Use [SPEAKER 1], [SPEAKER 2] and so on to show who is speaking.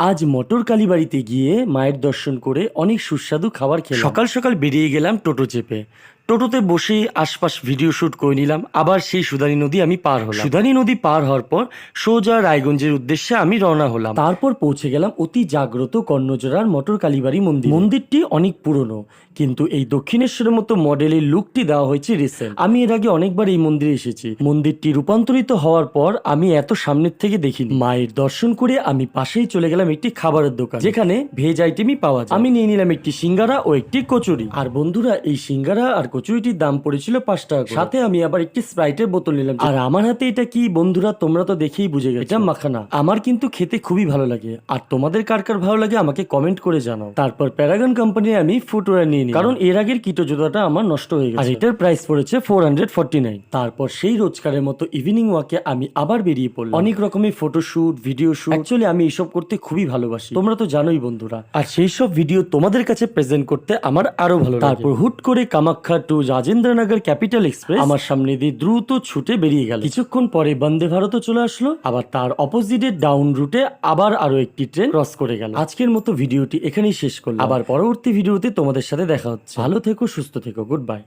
[SPEAKER 1] আজ মটর কালীবাড়িতে গিয়ে মায়ের দর্শন করে অনেক সুস্বাদু খাবার খেলাম। সকাল সকাল বেরিয়ে গেলাম টোটো চেপে। টোটোতে বসে আশপাশ ভিডিও শুট করে নিলাম। আবার সেই সুদানি নদী আমি পার হলাম। সুদানি নদী পার হওয়ার পর সোজা রায়গঞ্জের উদ্দেশ্যে আমি রওনা হলাম। তারপর পৌঁছে গেলাম অতি জাগ্রত কর্ণজোড়ার মটর কালীবাড়ি মন্দির। মন্দিরটি অনেক পুরনো, কিন্তু এই দক্ষিণেশ্বরের মতো মডেলের লুকটি দেওয়া হয়েছে রিসেন্ট আমি এর আগে অনেকবার এই মন্দিরে এসেছি। মন্দিরটি রূপান্তরিত হওয়ার পর আমি এত সামনের থেকে দেখিনি। মায়ের দর্শন করে আমি পাশেই চলে গেলাম একটি খাবারের দোকান, যেখানে ভেজ আইটেমই পাওয়া যায়। আমি নিয়ে নিলাম একটি সিঙ্গারা ও একটি কচুরি। আর বন্ধুরা, এই সিঙ্গারা আর কচুরিটির দাম পড়েছিল পাঁচ টাকা সাথে আমি আবার একটি স্প্রাইটের বোতল নিলাম আর আমার হাতে এটা কি বন্ধুরা তোমরা তো দেখেই বুঝে গেছো। এটা মাখানা। আমার কিন্তু খেতে খুবই ভালো লাগে। আর তোমাদের কার কার ভালো লাগে আমাকে কমেন্ট করে জানাও। তারপর প্যারাগন কোম্পানি আমি ফুটওয়্যার নিয়ে নিই কারণ এর আগের কিটো জুতাটা আমার নষ্ট হয়ে গেছে। আর এটার প্রাইস পড়েছে ফোর হান্ড্রেড ফোর্টি নাইন তারপর সেই রোজকারের মতো ইভিনিং ওয়াকে আমি আবার বেরিয়ে পড়লাম। অনেক রকমের ফটোশুট ভিডিও শুট অ্যাকচুয়ালি আমি এইসব করতে খুবই ভালোবাসি। তোমরা তো জানোই বন্ধুরা। আর সেই সব ভিডিও তোমাদের কাছে প্রেজেন্ট করতে আমার আরও ভালো লাগে। তারপর হুট করে Kamakhya to Rajendranagar Capital Express আমার সামনে দিয়ে দ্রুত ছুটে বেরিয়ে গেল। কিছুক্ষণ পরে বন্দে ভারতও চলে আসলো আবার তার অপোজিটে ডাউন রুটে আবার আরও একটি ট্রেন ক্রস করে গেল। আজকের মতো ভিডিওটি এখানেই শেষ করলাম। আবার পরবর্তী ভিডিওতে তোমাদের সাথে দেখা হচ্ছে। ভালো থেকো সুস্থ থেকো গুড বাই